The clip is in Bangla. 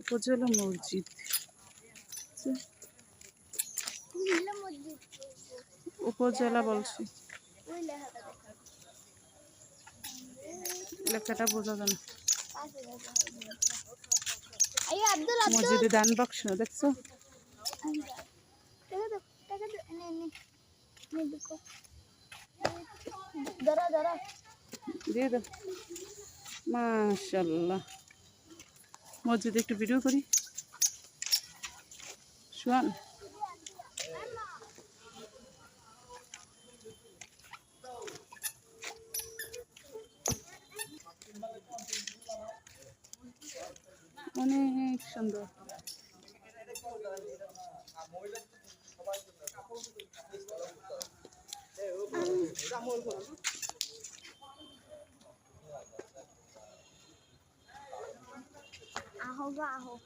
উপজেলা মসজিদ। আচ্ছা, উপজেলা বলছি। লেখাটা বোঝা যায় মসজিদে দান বাক্স দেখছ? দিয়ে দাও। মাশাল্লাহ। মসজিদে একটু ভিডিও করি। শোয়ান অনেক সুন্দর। carro.